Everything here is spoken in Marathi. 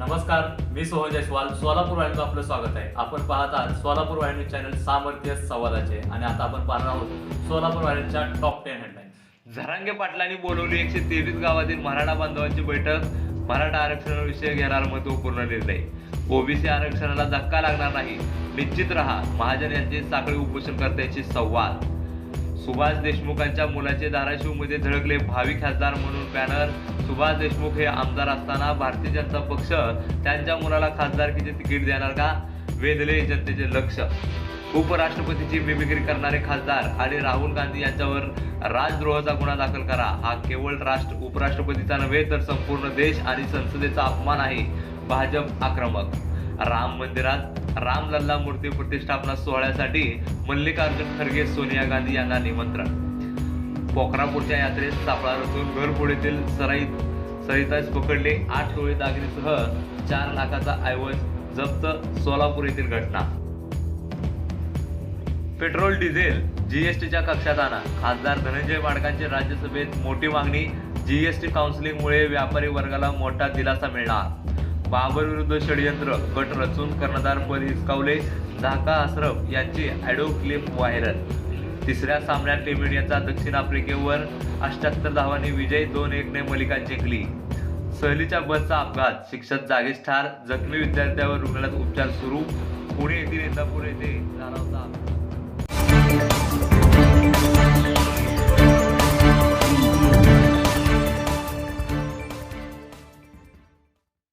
नमस्कार मी सोहन जयस्वाल. सोलापूर वाहिनीचं आपलं स्वागत आहे. आपण पाहत आहात सोलापूर वाहिनी चॅनल सामर्थ्य संवादाचे आणि आता आपण पाहणार आहोत सोलापूर वाहिनीच्या टॉप टेन हेडलाईन झरांगे पाटलांनी बोलवली एकशे तेवीस गावातील मराठा बांधवांची बैठक. मराठा आरक्षणाविषयी घेणार महत्त्वपूर्ण निर्णय. ओबीसी आरक्षणाला धक्का लागणार नाही. निश्चित रहा. महाजन यांचे साखळी उपोषणकर्त्यांशी संवाद. सुभाष देशमुखांच्या मुलाचे धाराशिवमध्ये झळकले भावी खासदार म्हणून बॅनर. सुभाष देशमुख हे आमदार असताना भारतीय जनता पक्ष त्यांच्या मुलाला खासदारकीचे तिकीट देणार का? वेधले जनतेचे लक्ष. उपराष्ट्रपतीची मिमिक्री करणारे खासदार आणि राहुल गांधी यांच्यावर राजद्रोहाचा गुन्हा दाखल करा. हा केवळ राष्ट्र उपराष्ट्रपतीचा नव्हे तर संपूर्ण देश आणि संसदेचा अपमान आहे. भाजप आक्रमक राम मंदिरात रामलल्ला मूर्ती प्रतिष्ठापना सोहळ्यासाठी मल्लिकार्जुन खरगे सोनिया गांधी यांना निमंत्रण. पोखरापूरच्या यात्रेत सापळा रचून घरफोडीतील सराईत सरितास पकडले. आठ टोळी दागिनेसह चार लाखाचा ऐवज जप्त सोलापूर येथील घटना. पेट्रोल डिझेल जीएसटीच्या कक्षात आणा खासदार धनंजय माडकांची राज्यसभेत मोठी मागणी. जीएसटी काउन्सिलिंगमुळे व्यापारी वर्गाला मोठा दिलासा मिळणार. बाबर विरुद्ध षडयंत्र गट रचून कर्णधार पद हिसकावले झाका अश्रफ यांची ॲडो क्लिप व्हायरल. तिसऱ्या सामन्यात टीम इंडियाचा दक्षिण आफ्रिकेवर अष्ट्याहत्तर धावांनी विजय दोन एकने मलिका जिंकली. सहलीच्या बसचा अपघात शिक्षक जागीच ठार जखमी विद्यार्थ्यावर रुग्णालयात उपचार सुरू. पुणे येथील इंदापूर येथे झाला